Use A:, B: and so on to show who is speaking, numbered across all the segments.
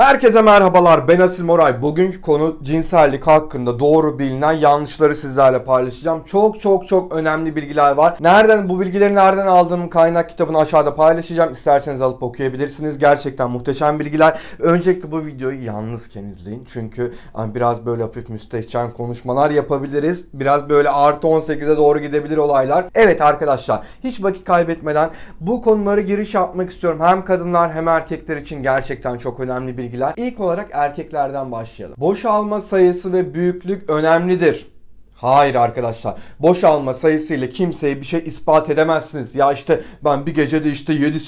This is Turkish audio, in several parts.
A: Herkese merhabalar ben Asil Moray. Bugünkü konu cinsellik hakkında doğru bilinen yanlışları sizlerle paylaşacağım. Çok çok çok önemli bilgiler var. Nereden bu bilgileri nereden aldığım kaynak kitabını aşağıda paylaşacağım. İsterseniz alıp okuyabilirsiniz. Gerçekten muhteşem bilgiler. Öncelikle bu videoyu yalnızken izleyin. Çünkü hani biraz böyle hafif müstehcen konuşmalar yapabiliriz. Biraz böyle artı 18'e doğru gidebilir olaylar. Evet arkadaşlar hiç vakit kaybetmeden bu konulara giriş yapmak istiyorum. Hem kadınlar hem erkekler için gerçekten çok önemli bilgiler. İlk olarak erkeklerden başlayalım. Boşalma sayısı ve büyüklük önemlidir. Hayır arkadaşlar. Boşalma sayısıyla kimseye bir şey ispat edemezsiniz. Ya işte ben bir gecede işte 7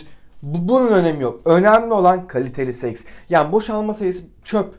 A: Bu- bunun önemi yok. Önemli olan kaliteli seks. Yani boşalma sayısı çöp.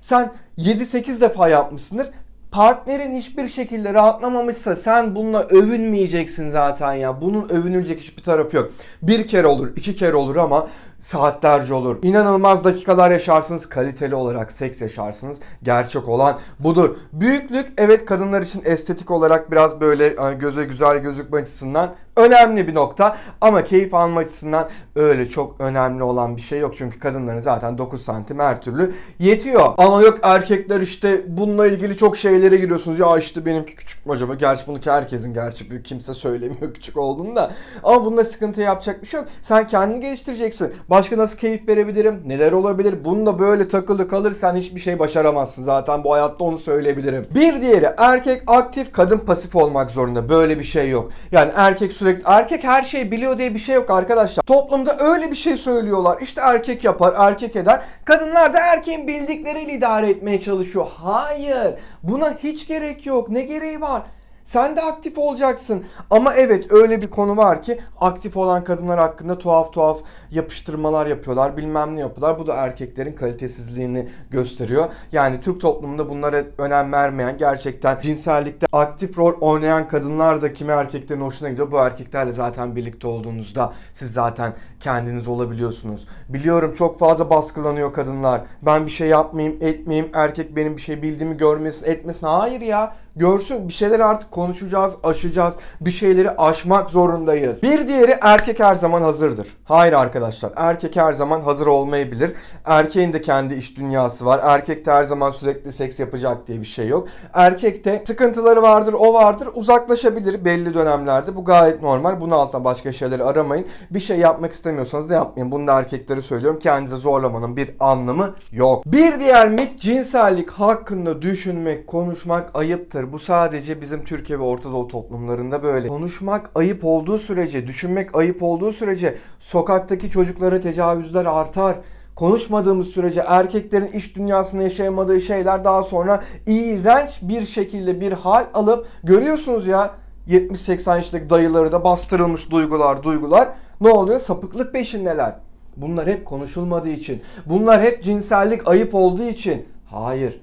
A: Sen 7-8 defa yapmışsındır. Partnerin hiçbir şekilde rahatlamamışsa sen bununla övünmeyeceksin zaten ya. Bunun övünülecek hiçbir tarafı yok. Bir kere olur, iki kere olur ama saatlerce olur. İnanılmaz dakikalar yaşarsınız, kaliteli olarak seks yaşarsınız. Gerçek olan budur. Büyüklük evet kadınlar için estetik olarak biraz böyle hani göze güzel gözükme açısından önemli bir nokta ama keyif alma açısından öyle çok önemli olan bir şey yok. Çünkü kadınların zaten 9 santim her türlü yetiyor. Ama yok erkekler işte bununla ilgili çok şeylere giriyorsunuz. Ya işte benimki küçük mü acaba? Gerçi bunu ki herkesin gerçi büyük kimse söylemiyor küçük olduğunu da. Ama bunda sıkıntı yapacak bir şey yok. Sen kendini geliştireceksin. Başka nasıl keyif verebilirim? Neler olabilir? Bununla böyle takılı kalırsan hiçbir şey başaramazsın. Zaten bu hayatta onu söyleyebilirim. Bir diğeri erkek aktif, kadın pasif olmak zorunda. Böyle bir şey yok. Yani erkek sürekli erkek her şeyi biliyor diye bir şey yok arkadaşlar. Toplumda öyle bir şey söylüyorlar. İşte erkek yapar, erkek eder. Kadınlar da erkeğin bildikleriyle idare etmeye çalışıyor. Hayır. Buna hiç gerek yok. Ne gereği var? Sen de aktif olacaksın. Ama evet öyle bir konu var ki aktif olan kadınlar hakkında tuhaf tuhaf yapıştırmalar yapıyorlar. Bilmem ne yapıyorlar. Bu da erkeklerin kalitesizliğini gösteriyor. Yani Türk toplumunda bunlara önem vermeyen gerçekten cinsellikte aktif rol oynayan kadınlar da kimi erkeklerin hoşuna gidiyor. Bu erkeklerle zaten birlikte olduğunuzda siz zaten kendiniz olabiliyorsunuz. Biliyorum çok fazla baskılanıyor kadınlar. Ben bir şey yapmayayım, etmeyeyim. Erkek benim bir şey bildiğimi görmesin, etmesin. Hayır ya. Görsün. Bir şeyler artık konuşacağız, aşacağız. Bir şeyleri aşmak zorundayız. Bir diğeri erkek her zaman hazırdır. Hayır arkadaşlar. Erkek her zaman hazır olmayabilir. Erkeğin de kendi iş dünyası var. Erkek her zaman sürekli seks yapacak diye bir şey yok. Erkekte sıkıntıları vardır, o vardır. Uzaklaşabilir belli dönemlerde. Bu gayet normal. Bunun altına başka şeyleri aramayın. Bir şey yapmak istemiyorsanız da yapmayın. Bunu da erkeklere söylüyorum. Kendinize zorlamanın bir anlamı yok. Bir diğer mit cinsellik hakkında düşünmek, konuşmak ayıptır. Bu sadece bizim Türkiye ve Orta Doğu toplumlarında böyle. Konuşmak ayıp olduğu sürece, düşünmek ayıp olduğu sürece sokaktaki çocuklara tecavüzler artar. Konuşmadığımız sürece erkeklerin iş dünyasında yaşayamadığı şeyler daha sonra iğrenç bir şekilde bir hal alıp görüyorsunuz ya 70-80 yaşındaki dayıları da bastırılmış duygular duygular ne oluyor? Sapıklık peşindeler. Bunlar hep konuşulmadığı için. Bunlar hep cinsellik ayıp olduğu için. Hayır.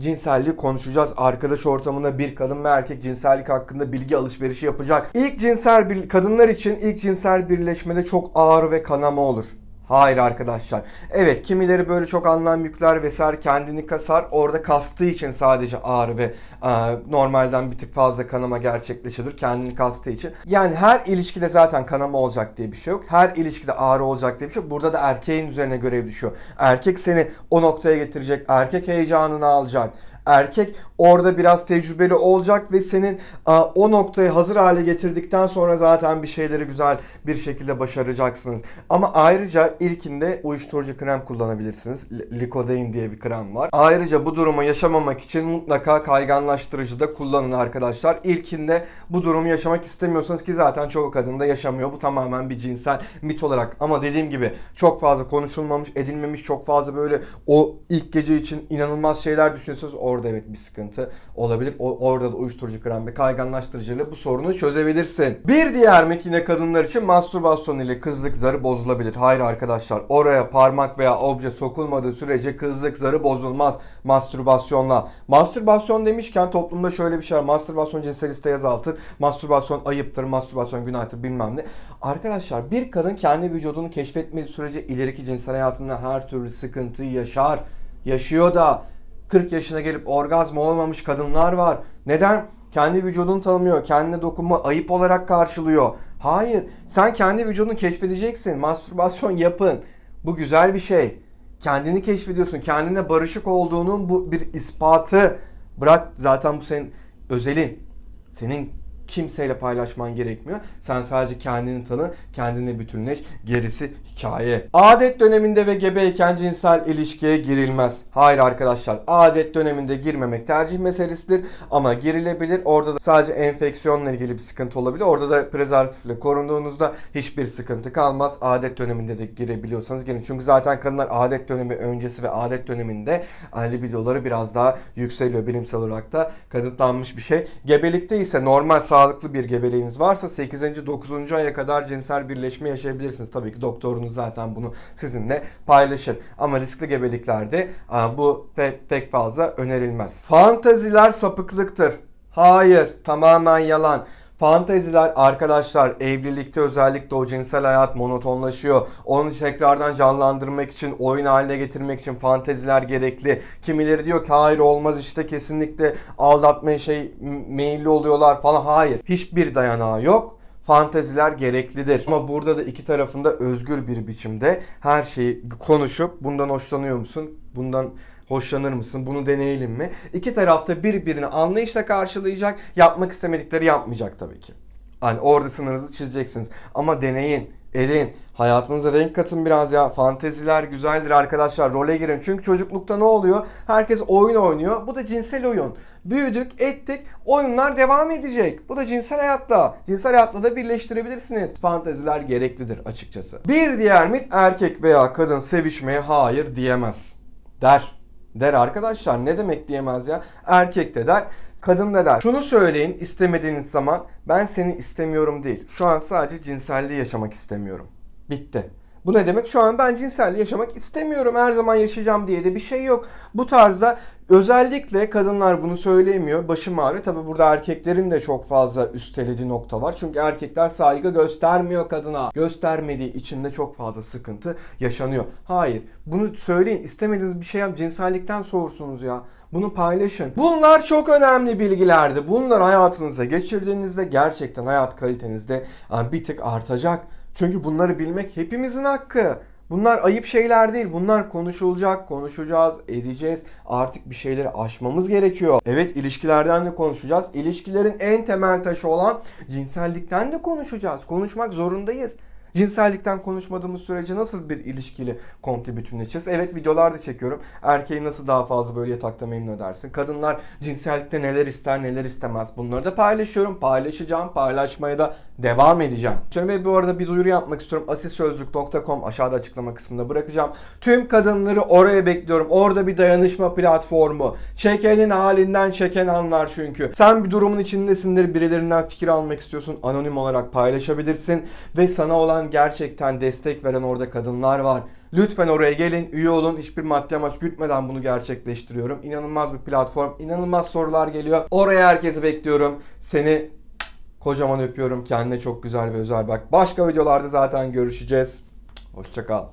A: Cinselliği konuşacağız. Arkadaş ortamında bir kadın ve erkek cinsellik hakkında bilgi alışverişi yapacak. İlk cinsel bir kadınlar için ilk cinsel birleşmede çok ağrı ve kanama olur. Hayır arkadaşlar. Evet kimileri böyle çok anlam yükler vesaire kendini kasar. Orada kastığı için sadece ağrı ve e, normalden bir tık fazla kanama gerçekleşebilir. Kendini kastığı için. Yani her ilişkide zaten kanama olacak diye bir şey yok. Her ilişkide ağrı olacak diye bir şey yok. Burada da erkeğin üzerine görev düşüyor. Erkek seni o noktaya getirecek. Erkek heyecanını alacak. Erkek orada biraz tecrübeli olacak ve senin o noktayı hazır hale getirdikten sonra zaten bir şeyleri güzel bir şekilde başaracaksınız. Ama ayrıca ilkinde uyuşturucu krem kullanabilirsiniz. L- Licodein diye bir krem var. Ayrıca bu durumu yaşamamak için mutlaka kayganlaştırıcı da kullanın arkadaşlar. İlkinde bu durumu yaşamak istemiyorsanız ki zaten çoğu kadın da yaşamıyor. Bu tamamen bir cinsel mit olarak. Ama dediğim gibi çok fazla konuşulmamış, edilmemiş, çok fazla böyle o ilk gece için inanılmaz şeyler düşünüyorsanız orada evet bir sıkıntı olabilir. O, orada da uyuşturucu krem ve kayganlaştırıcıyla bu sorunu çözebilirsin. Bir diğer mit yine kadınlar için mastürbasyon ile kızlık zarı bozulabilir. Hayır arkadaşlar oraya parmak veya obje sokulmadığı sürece kızlık zarı bozulmaz mastürbasyonla. Mastürbasyon demişken toplumda şöyle bir şey var. Mastürbasyon cinsel isteği azaltır. Mastürbasyon ayıptır. Mastürbasyon günahtır bilmem ne. Arkadaşlar bir kadın kendi vücudunu keşfetmediği sürece ileriki cinsel hayatında her türlü sıkıntı yaşar. Yaşıyor da 40 yaşına gelip orgazm olmamış kadınlar var. Neden? Kendi vücudunu tanımıyor. Kendine dokunma ayıp olarak karşılıyor. Hayır. Sen kendi vücudunu keşfedeceksin. Mastürbasyon yapın. Bu güzel bir şey. Kendini keşfediyorsun. Kendine barışık olduğunun bu bir ispatı. Bırak zaten bu senin özelin. Senin kimseyle paylaşman gerekmiyor. Sen sadece kendini tanı, kendine bütünleş. Gerisi hikaye. Adet döneminde ve gebeyken cinsel ilişkiye girilmez. Hayır arkadaşlar. Adet döneminde girmemek tercih meselesidir ama girilebilir. Orada da sadece enfeksiyonla ilgili bir sıkıntı olabilir. Orada da prezervatifle korunduğunuzda hiçbir sıkıntı kalmaz. Adet döneminde de girebiliyorsanız girin. Çünkü zaten kadınlar adet dönemi öncesi ve adet döneminde libidoları biraz daha yükseliyor. Bilimsel olarak da kanıtlanmış bir şey. Gebelikte ise normal sağlıklı bir gebeliğiniz varsa 8. 9. aya kadar cinsel birleşme yaşayabilirsiniz. Tabii ki doktorunuz zaten bunu sizinle paylaşır. Ama riskli gebeliklerde bu pek fazla önerilmez. Fantaziler sapıklıktır. Hayır, tamamen yalan. Fanteziler arkadaşlar evlilikte özellikle o cinsel hayat monotonlaşıyor. Onu tekrardan canlandırmak için, oyun haline getirmek için fanteziler gerekli. Kimileri diyor ki hayır olmaz işte kesinlikle aldatmaya şey meyilli oluyorlar falan. Hayır. Hiçbir dayanağı yok. Fanteziler gereklidir. Ama burada da iki tarafında özgür bir biçimde her şeyi konuşup bundan hoşlanıyor musun? Bundan hoşlanır mısın? Bunu deneyelim mi? İki tarafta birbirini anlayışla karşılayacak. Yapmak istemedikleri yapmayacak tabii ki. Hani orada sınırınızı çizeceksiniz. Ama deneyin, edin. Hayatınıza renk katın biraz ya. Fanteziler güzeldir arkadaşlar. Role girin. Çünkü çocuklukta ne oluyor? Herkes oyun oynuyor. Bu da cinsel oyun. Büyüdük, ettik. Oyunlar devam edecek. Bu da cinsel hayatta. Cinsel hayatla da birleştirebilirsiniz. Fanteziler gereklidir açıkçası. Bir diğer mit erkek veya kadın sevişmeye hayır diyemez. Der. Der arkadaşlar ne demek diyemez ya? Erkek de der, kadın da der. Şunu söyleyin istemediğiniz zaman ben seni istemiyorum değil. Şu an sadece cinselliği yaşamak istemiyorum. Bitti. Bu ne demek? Şu an ben cinselliği yaşamak istemiyorum. Her zaman yaşayacağım diye de bir şey yok. Bu tarzda özellikle kadınlar bunu söyleyemiyor. Başım ağrıyor. Tabi burada erkeklerin de çok fazla üstelediği nokta var. Çünkü erkekler saygı göstermiyor kadına. Göstermediği için de çok fazla sıkıntı yaşanıyor. Hayır. Bunu söyleyin. İstemediğiniz bir şey yap. Cinsellikten soğursunuz ya. Bunu paylaşın. Bunlar çok önemli bilgilerdi. Bunlar hayatınıza geçirdiğinizde gerçekten hayat kalitenizde yani bir tık artacak. Çünkü bunları bilmek hepimizin hakkı. Bunlar ayıp şeyler değil. Bunlar konuşulacak, konuşacağız, edeceğiz. Artık bir şeyleri aşmamız gerekiyor. Evet ilişkilerden de konuşacağız. İlişkilerin en temel taşı olan cinsellikten de konuşacağız. Konuşmak zorundayız. Cinsellikten konuşmadığımız sürece nasıl bir ilişkiyle komple bütünleşeceğiz? Evet videolar da çekiyorum. Erkeği nasıl daha fazla böyle yatakta memnun edersin? Kadınlar cinsellikte neler ister neler istemez? Bunları da paylaşıyorum. Paylaşacağım. Paylaşmaya da devam edeceğim. Şöyle bu arada bir duyuru yapmak istiyorum. Asisözlük.com aşağıda açıklama kısmında bırakacağım. Tüm kadınları oraya bekliyorum. Orada bir dayanışma platformu. Çekenin halinden çeken anlar çünkü. Sen bir durumun içindesindir. Birilerinden fikir almak istiyorsun. Anonim olarak paylaşabilirsin. Ve sana olan gerçekten destek veren orada kadınlar var. Lütfen oraya gelin, üye olun. Hiçbir maddi amaç gütmeden bunu gerçekleştiriyorum. İnanılmaz bir platform, inanılmaz sorular geliyor. Oraya herkesi bekliyorum. Seni kocaman öpüyorum. Kendine çok güzel ve özel bak. Başka videolarda zaten görüşeceğiz. Hoşçakal.